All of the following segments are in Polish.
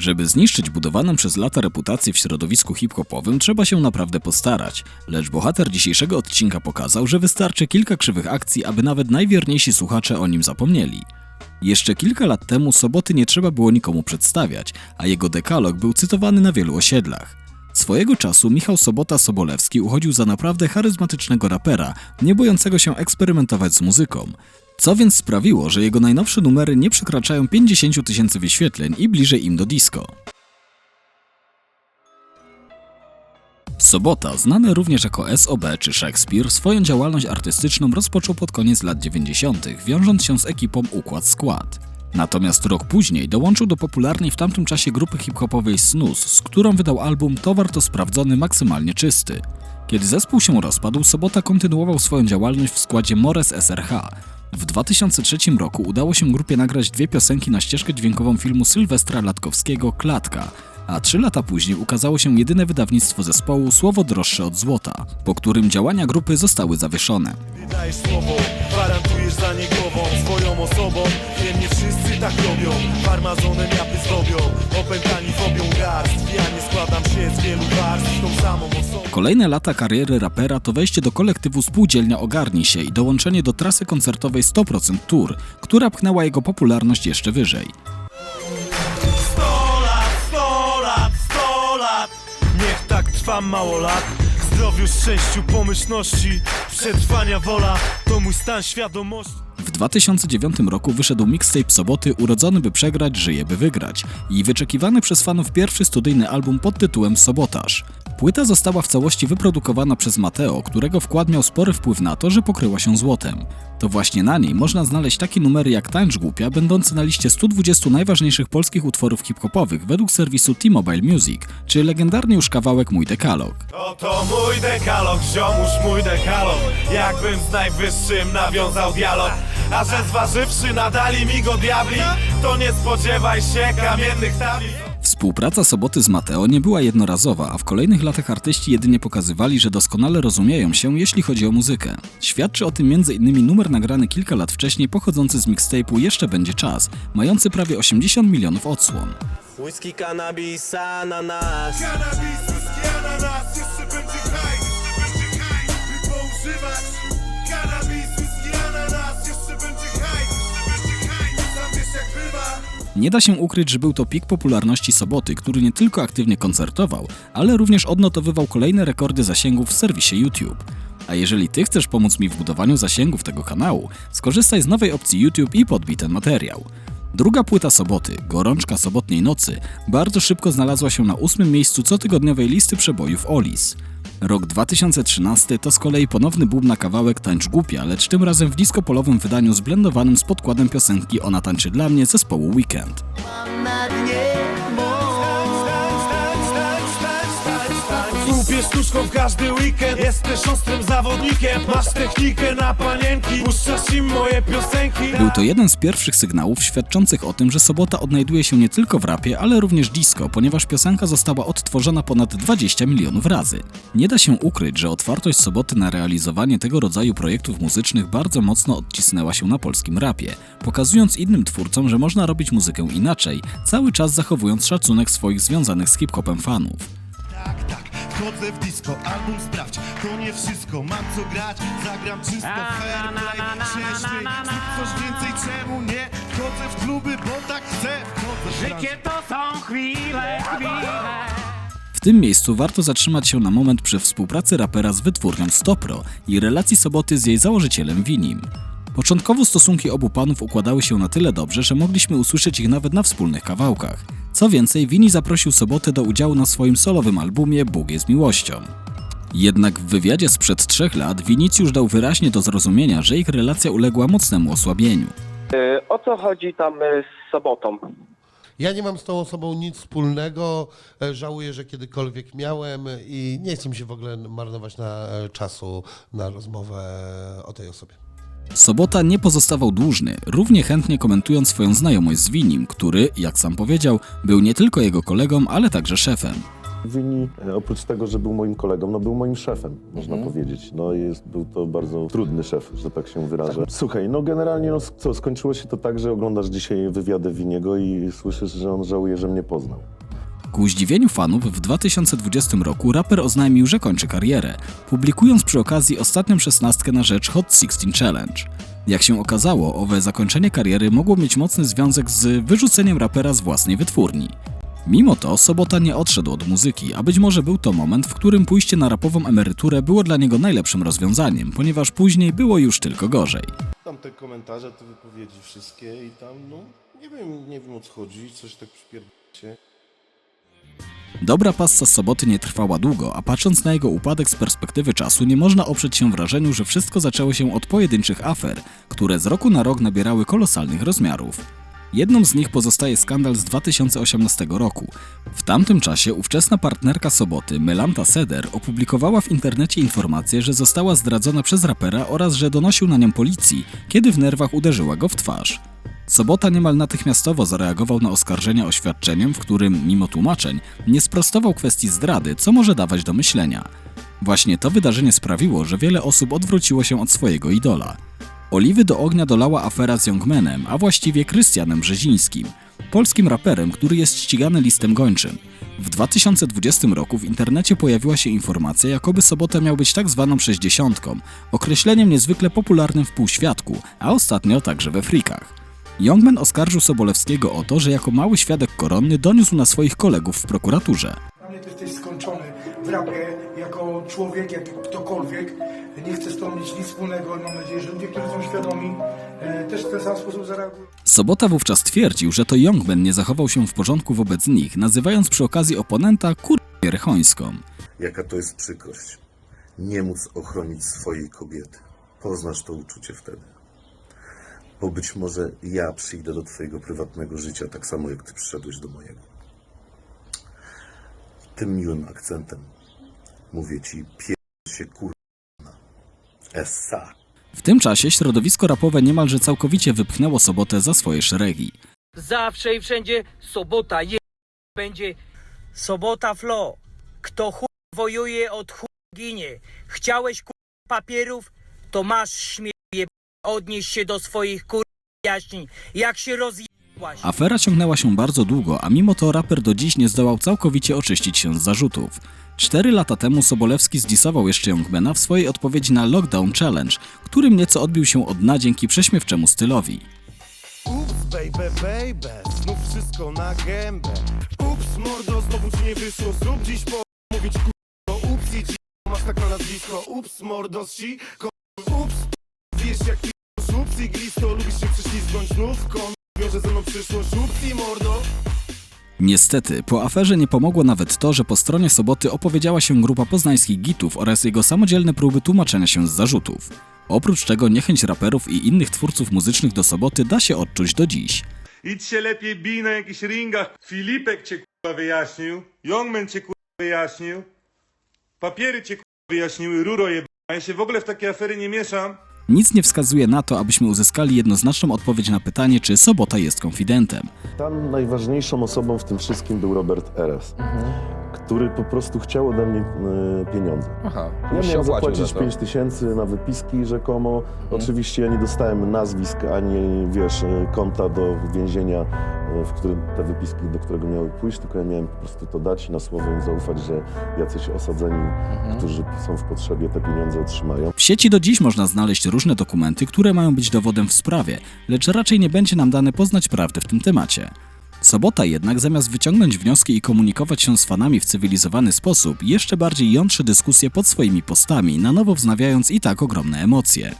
Żeby zniszczyć budowaną przez lata reputację w środowisku hip-hopowym, trzeba się naprawdę postarać, lecz bohater dzisiejszego odcinka pokazał, że wystarczy kilka krzywych akcji, aby nawet najwierniejsi słuchacze o nim zapomnieli. Jeszcze kilka lat temu soboty nie trzeba było nikomu przedstawiać, a jego dekalog był cytowany na wielu osiedlach. Swojego czasu Michał Sobota Sobolewski uchodził za naprawdę charyzmatycznego rapera, nie bojącego się eksperymentować z muzyką. Co więc sprawiło, że jego najnowsze numery nie przekraczają 50 tysięcy wyświetleń i bliżej im do disco. Sobota, znany również jako SOB czy Shakespeare, swoją działalność artystyczną rozpoczął pod koniec lat 90., wiążąc się z ekipą Układ Skład. Natomiast rok później dołączył do popularnej w tamtym czasie grupy hip-hopowej Snus, z którą wydał album Towar to sprawdzony maksymalnie czysty. Kiedy zespół się rozpadł, Sobota kontynuował swoją działalność w składzie Mores SRH. W 2003 roku udało się grupie nagrać dwie piosenki na ścieżkę dźwiękową filmu Sylwestra Latkowskiego Klatka, a trzy lata później ukazało się jedyne wydawnictwo zespołu Słowo droższe od złota, po którym działania grupy zostały zawieszone. Gdy dajesz słowo, gwarantujesz za nie głową Swoją osobą, wiem nie wszyscy tak robią Farmazonem japy zrobią, opętani fobią garstw Ja nie składam się z wielu warstw tą samą osobą Kolejne lata kariery rapera to wejście do kolektywu Spółdzielnia Ogarnij się i dołączenie do trasy koncertowej 100% Tour, która pchnęła jego popularność jeszcze wyżej. Trwa mało lat. Zdrowiu, szczęściu, pomyślności Przetrwania wola, to mój stan świadomości W 2009 roku wyszedł mixtape Soboty Urodzony by przegrać, żyje by wygrać i wyczekiwany przez fanów pierwszy studyjny album pod tytułem Sobotaż. Płyta została w całości wyprodukowana przez Mateo, którego wkład miał spory wpływ na to, że pokryła się złotem. To właśnie na niej można znaleźć takie numery jak Tańcz Głupia, będące na liście 120 najważniejszych polskich utworów hip-hopowych według serwisu T-Mobile Music, czy legendarny już kawałek Mój Dekalog. Oto mój dekalog, ziomuś mój dekalog Jakbym z najwyższym nawiązał dialog A że zważywszy nadali mi go diabli To nie spodziewaj się kamiennych tablic Współpraca Soboty z Mateo nie była jednorazowa, a w kolejnych latach artyści jedynie pokazywali, że doskonale rozumieją się, jeśli chodzi o muzykę. Świadczy o tym m.in. numer nagrany kilka lat wcześniej pochodzący z mixtape'u Jeszcze będzie czas, mający prawie 80 milionów odsłon. Whisky, cannabis, ananas Cannabis, whisky, ananas, jeszcze będzie hajs Nie da się ukryć, że był to pik popularności Soboty, który nie tylko aktywnie koncertował, ale również odnotowywał kolejne rekordy zasięgów w serwisie YouTube. A jeżeli ty chcesz pomóc mi w budowaniu zasięgów tego kanału, skorzystaj z nowej opcji YouTube i podbij ten materiał. Druga płyta Soboty, Gorączka Sobotniej Nocy, bardzo szybko znalazła się na ósmym miejscu cotygodniowej listy przebojów Olis. Rok 2013 to z kolei ponowny boom na kawałek Tańcz Głupia, lecz tym razem w diskopolowym wydaniu zblendowanym z podkładem piosenki Ona tańczy dla mnie zespołu Weekend. W każdy weekend Jesteś ostrym zawodnikiem Masz technikę na panienki Puszczasz im moje piosenki Był to jeden z pierwszych sygnałów świadczących o tym, że Sobota odnajduje się nie tylko w rapie, ale również disco, ponieważ piosenka została odtworzona ponad 20 milionów razy. Nie da się ukryć, że otwartość Soboty na realizowanie tego rodzaju projektów muzycznych bardzo mocno odcisnęła się na polskim rapie, pokazując innym twórcom, że można robić muzykę inaczej, cały czas zachowując szacunek swoich związanych z hip-hopem fanów. Wchodzę w disco, album sprawdź To nie wszystko, mam co grać Zagram czysto, fair play Prześmiej, zrób coś więcej, czemu nie Wchodzę w kluby, bo tak chcę w branżę. Życie to są chwile, chwile. W tym miejscu warto zatrzymać się na moment przy współpracy rapera z wytwórnią Stopro i relacji Soboty z jej założycielem Winim. Początkowo stosunki obu panów układały się na tyle dobrze, że mogliśmy usłyszeć ich nawet na wspólnych kawałkach. Co więcej, Wini zaprosił Sobotę do udziału na swoim solowym albumie Bóg jest miłością. Jednak w wywiadzie sprzed trzech lat Winicjusz dał wyraźnie do zrozumienia, że ich relacja uległa mocnemu osłabieniu. E, O co chodzi tam e, z sobotą? Ja nie mam z tą osobą nic wspólnego. e, Żałuję, że kiedykolwiek miałem i nie chcę mi się w ogóle marnować na czasu na rozmowę o tej osobie. Sobota nie pozostawał dłużny, równie chętnie komentując swoją znajomość z Winim, który, jak sam powiedział, był nie tylko jego kolegą, ale także szefem. Wini, e, oprócz tego, że był moim kolegą, no był moim szefem, można powiedzieć. No jest, był to bardzo trudny szef, że tak się wyrażę. Słuchaj, no generalnie, no co, skończyło się to tak, że oglądasz dzisiaj wywiady Winiego i słyszysz, że on żałuje, że mnie poznał. Ku zdziwieniu fanów w 2020 roku raper oznajmił, że kończy karierę, publikując przy okazji ostatnią szesnastkę na rzecz Hot 16 Challenge. Jak się okazało, owe zakończenie kariery mogło mieć mocny związek z wyrzuceniem rapera z własnej wytwórni. Mimo to Sobota nie odszedł od muzyki, a być może był to moment, w którym pójście na rapową emeryturę było dla niego najlepszym rozwiązaniem, ponieważ później było już tylko gorzej. Tam te komentarze, te wypowiedzi wszystkie i tam, no, nie wiem, nie wiem o co chodzi, coś tak przypierdolcie. Dobra passa soboty nie trwała długo, a patrząc na jego upadek z perspektywy czasu, nie można oprzeć się wrażeniu, że wszystko zaczęło się od pojedynczych afer, które z roku na rok nabierały kolosalnych rozmiarów. Jedną z nich pozostaje skandal z 2018 roku. W tamtym czasie ówczesna partnerka Soboty, Melanta Seder, opublikowała w internecie informację, że została zdradzona przez rapera oraz że donosił na nią policji, kiedy w nerwach uderzyła go w twarz. Sobota niemal natychmiastowo zareagował na oskarżenia oświadczeniem, w którym, mimo tłumaczeń, nie sprostował kwestii zdrady, co może dawać do myślenia. Właśnie to wydarzenie sprawiło, że wiele osób odwróciło się od swojego idola. Oliwy do ognia dolała afera z Youngmanem, a właściwie Krystianem Brzezińskim, polskim raperem, który jest ścigany listem gończym. W 2020 roku w internecie pojawiła się informacja, jakoby Sobota miał być tak zwaną sześćdziesiątką, określeniem niezwykle popularnym w półświadku, a ostatnio także we frikach. Youngman oskarżył Sobolewskiego o to, że jako mały świadek koronny doniósł na swoich kolegów w prokuraturze. Dla mnie to jesteś skończony w rapie, jako człowiek, jak ktokolwiek. Nie chcę z tą mieć nic wspólnego mam nadzieję, że ludzie, którzy są świadomi, e, też w ten sam sposób zareagują. Sobota wówczas twierdził, że to Youngman nie zachował się w porządku wobec nich, nazywając przy okazji oponenta kurwę rechońską. Jaka to jest przykrość. Nie móc ochronić swojej kobiety. Poznasz to uczucie wtedy. Bo być może ja przyjdę do Twojego prywatnego życia tak samo jak Ty przyszedłeś do mojego. Tym miłym akcentem mówię Ci, pier się kurwa. Essa. W tym czasie środowisko rapowe niemalże całkowicie wypchnęło Sobotę za swoje szeregi. Zawsze i wszędzie sobota je będzie sobota flow. Kto chuj wojuje od chuj ginie. Chciałeś kur papierów, to masz śmieje. Odnieś się do swoich kur jaśni. Jak się rozjebłaś. Afera ciągnęła się bardzo długo, a mimo to raper do dziś nie zdołał całkowicie oczyścić się z zarzutów. Cztery lata temu Sobolewski zdisował jeszcze Youngmana w swojej odpowiedzi na Lockdown Challenge, którym nieco odbił się od dna dzięki prześmiewczemu stylowi. Ups, baby, baby, znów wszystko na gębę. Ups, mordo, znowu ci nie wyszło, zrób dziś po... Mówić kurwa, ups i ci masz tak na nazwisko. Ups, mordo, si, ko... Ups, jak lubisz się prześlizgnąć znów, kon... Wiąże ze mną przyszłość, mordo. Niestety, po aferze nie pomogło nawet to, że po stronie Soboty opowiedziała się grupa poznańskich gitów oraz jego samodzielne próby tłumaczenia się z zarzutów. Oprócz czego niechęć raperów i innych twórców muzycznych do Soboty da się odczuć do dziś. Idź się lepiej bij na jakichś ringach. Filipek cię kurwa wyjaśnił, Youngman cię kurwa wyjaśnił, papiery cię kurwa wyjaśniły, ruro jeba. Ja się w ogóle w takie afery nie mieszam. Nic nie wskazuje na to, abyśmy uzyskali jednoznaczną odpowiedź na pytanie, czy Sobota jest konfidentem. Tam najważniejszą osobą w tym wszystkim był Robert Eres, który po prostu chciał ode mnie e, pieniądze. Aha, Ja miałem zapłacić 5 tysięcy na wypiski rzekomo. Oczywiście ja nie dostałem nazwisk ani, wiesz, e, konta do więzienia, e, w którym te wypiski, do którego miały pójść, tylko ja miałem po prostu to dać i na słowo im zaufać, że jacyś osadzeni, którzy są w potrzebie, te pieniądze otrzymają. W sieci do dziś można znaleźć różne dokumenty, które mają być dowodem w sprawie, lecz raczej nie będzie nam dane poznać prawdy w tym temacie. Sobota jednak zamiast wyciągnąć wnioski i komunikować się z fanami w cywilizowany sposób, jeszcze bardziej jątrzy dyskusję pod swoimi postami, na nowo wznawiając i tak ogromne emocje.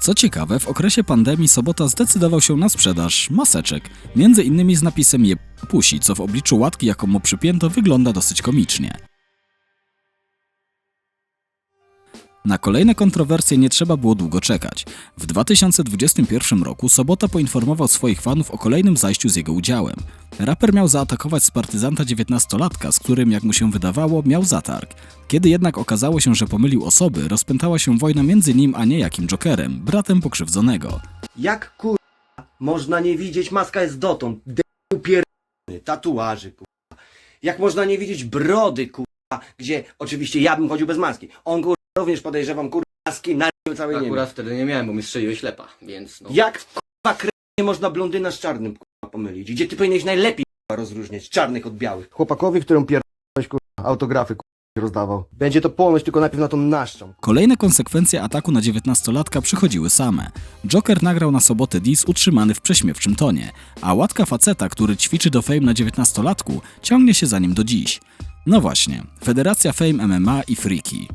Co ciekawe, w okresie pandemii Sobota zdecydował się na sprzedaż maseczek, między innymi z napisem je pusi, co w obliczu łatki, jaką mu przypięto, wygląda dosyć komicznie. Na kolejne kontrowersje nie trzeba było długo czekać. W 2021 roku Sobota poinformował swoich fanów o kolejnym zajściu z jego udziałem. Raper miał zaatakować z partyzanta 19-latka, z którym, jak mu się wydawało, miał zatarg. Kiedy jednak okazało się, że pomylił osoby, rozpętała się wojna między nim a niejakim Jokerem, bratem pokrzywdzonego. Jak kur... można nie widzieć, maska jest dotąd. D... pierdolony, tatuaży kur... Jak można nie widzieć brody, kurwa, gdzie oczywiście ja bym chodził bez maski. On, kurwa, również podejrzewam, kurwa, maski na całej. Akurat wtedy nie miałem, bo mi strzeliłeś ślepa, więc no. Jak, kurwa, kre... nie można blondyna z czarnym, kurwa, pomylić? Gdzie ty powinieneś najlepiej, kurwa, rozróżniać czarnych od białych? Chłopakowi, którym pierdolałeś, kurwa, autografy, kurwa, rozdawał. Będzie to ponoć tylko najpierw na tą naszczą. Kolejne konsekwencje ataku na 19-latka przychodziły same. Joker nagrał na sobotę diss utrzymany w prześmiewczym tonie, a łatka faceta, który ćwiczy do fame na 19-latku, ciągnie się za nim do dziś. No właśnie, Federacja Fame MMA i Freaky.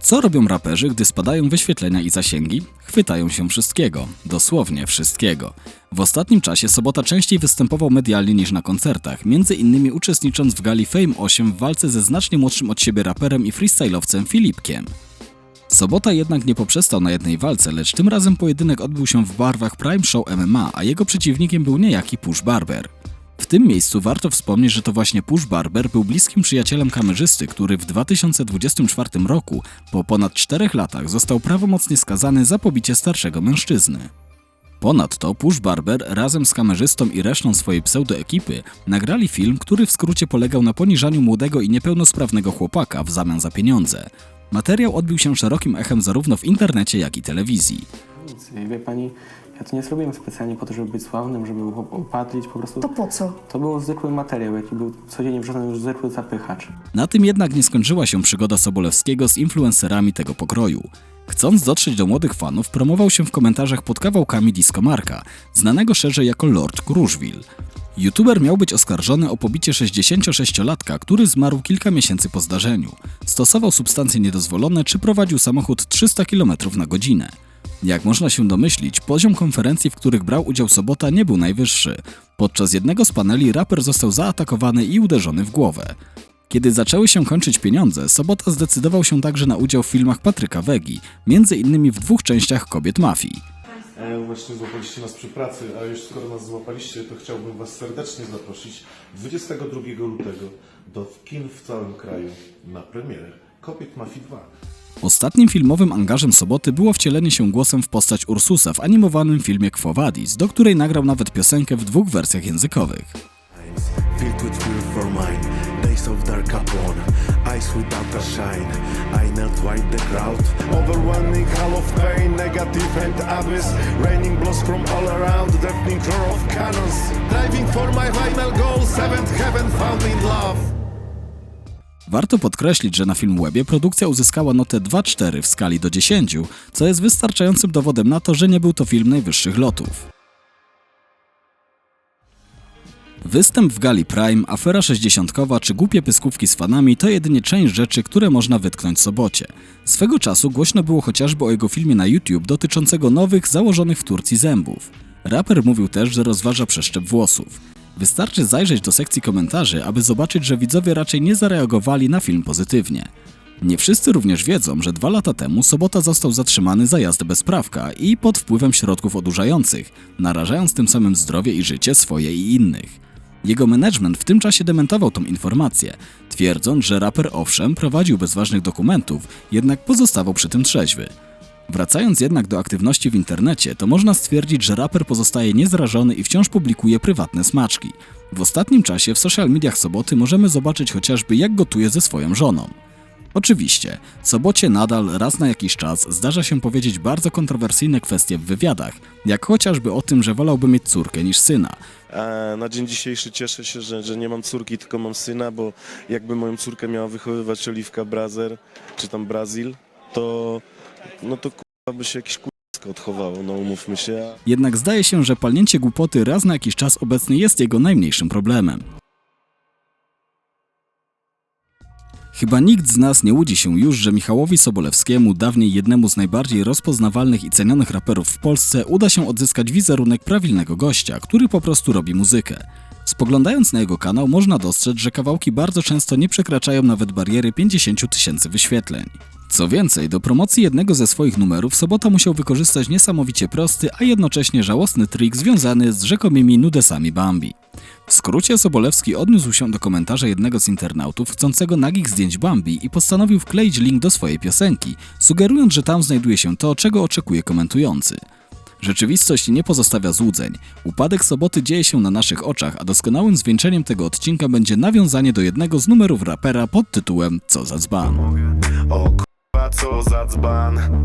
Co robią raperzy, gdy spadają wyświetlenia i zasięgi? Chwytają się wszystkiego, dosłownie wszystkiego. W ostatnim czasie Sobota częściej występował medialnie niż na koncertach, między innymi uczestnicząc w gali Fame 8 w walce ze znacznie młodszym od siebie raperem i freestylowcem Filipkiem. Sobota jednak nie poprzestał na jednej walce, lecz tym razem pojedynek odbył się w barwach Prime Show MMA, a jego przeciwnikiem był niejaki Push Barber. Tym miejscu warto wspomnieć, że to właśnie Push Barber był bliskim przyjacielem kamerzysty, który w 2024 roku, po ponad 4 latach, został prawomocnie skazany za pobicie starszego mężczyzny. Ponadto Push Barber razem z kamerzystą i resztą swojej pseudoekipy nagrali film, który w skrócie polegał na poniżaniu młodego i niepełnosprawnego chłopaka w zamian za pieniądze. Materiał odbił się szerokim echem zarówno w internecie, jak i telewizji. Nic, wie pani, ja to nie zrobiłem specjalnie po to, żeby być sławnym, żeby upadlić, po prostu... To po co? To był zwykły materiał, jaki był codziennie wrzucany już zwykły zapychacz. Na tym jednak nie skończyła się przygoda Sobolewskiego z influencerami tego pokroju. Chcąc dotrzeć do młodych fanów, promował się w komentarzach pod kawałkami Disco Marka, znanego szerzej jako Lord Kruszwil. YouTuber miał być oskarżony o pobicie 66-latka, który zmarł kilka miesięcy po zdarzeniu. Stosował substancje niedozwolone czy prowadził samochód 300 km na godzinę. Jak można się domyślić, poziom konferencji, w których brał udział Sobota, nie był najwyższy. Podczas jednego z paneli raper został zaatakowany i uderzony w głowę. Kiedy zaczęły się kończyć pieniądze, Sobota zdecydował się także na udział w filmach Patryka Wegi, między innymi w dwóch częściach Kobiet Mafii. E, właśnie złapaliście nas przy pracy, a już skoro nas złapaliście, to chciałbym Was serdecznie zaprosić 22 lutego do kin w całym kraju na premierę Kobiet Mafii 2. Ostatnim filmowym angażem Soboty było wcielenie się głosem w postać Ursusa w animowanym filmie Quo Vadis, do której nagrał nawet piosenkę w dwóch wersjach językowych. Driving for my final goal, seventh heaven found in love Warto podkreślić, że na Filmwebie produkcja uzyskała notę 2,4 w skali do 10, co jest wystarczającym dowodem na to, że nie był to film najwyższych lotów. Występ w gali Prime, afera 60 czy głupie pyskówki z fanami to jedynie część rzeczy, które można wytknąć Sobocie. Swego czasu głośno było chociażby o jego filmie na YouTube dotyczącego nowych, założonych w Turcji zębów. Raper mówił też, że rozważa przeszczep włosów. Wystarczy zajrzeć do sekcji komentarzy, aby zobaczyć, że widzowie raczej nie zareagowali na film pozytywnie. Nie wszyscy również wiedzą, że dwa lata temu Sobota został zatrzymany za jazdę bez prawka i pod wpływem środków odurzających, narażając tym samym zdrowie i życie swoje i innych. Jego management w tym czasie dementował tą informację, twierdząc, że raper owszem prowadził bez ważnych dokumentów, jednak pozostawał przy tym trzeźwy. Wracając jednak do aktywności w internecie, to można stwierdzić, że raper pozostaje niezrażony i wciąż publikuje prywatne smaczki. W ostatnim czasie w social mediach Soboty możemy zobaczyć chociażby jak gotuje ze swoją żoną. Oczywiście, Sobocie nadal raz na jakiś czas zdarza się powiedzieć bardzo kontrowersyjne kwestie w wywiadach, jak chociażby o tym, że wolałby mieć córkę niż syna. A na dzień dzisiejszy cieszę się, że, że nie mam córki, tylko mam syna, bo jakby moją córkę miała wychowywać Oliwka Brazer, czy tam Brazil, to no to kurwa by się jakiś kurwa odchowało, no umówmy się. Jednak zdaje się, że palnięcie głupoty raz na jakiś czas obecnie jest jego najmniejszym problemem. Chyba nikt z nas nie łudzi się już, że Michałowi Sobolewskiemu, dawniej jednemu z najbardziej rozpoznawalnych i cenionych raperów w Polsce, uda się odzyskać wizerunek prawilnego gościa, który po prostu robi muzykę. Spoglądając na jego kanał, można dostrzec, że kawałki bardzo często nie przekraczają nawet bariery 50 tysięcy wyświetleń. Co więcej, do promocji jednego ze swoich numerów Sobota musiał wykorzystać niesamowicie prosty, a jednocześnie żałosny trik związany z rzekomymi nudesami Bambi. W skrócie Sobolewski odniósł się do komentarza jednego z internautów chcącego nagich zdjęć Bambi i postanowił wkleić link do swojej piosenki, sugerując, że tam znajduje się to, czego oczekuje komentujący. Rzeczywistość nie pozostawia złudzeń. Upadek soboty dzieje się na naszych oczach, a doskonałym zwieńczeniem tego odcinka będzie nawiązanie do jednego z numerów rapera pod tytułem Co za dzban. Co za dzban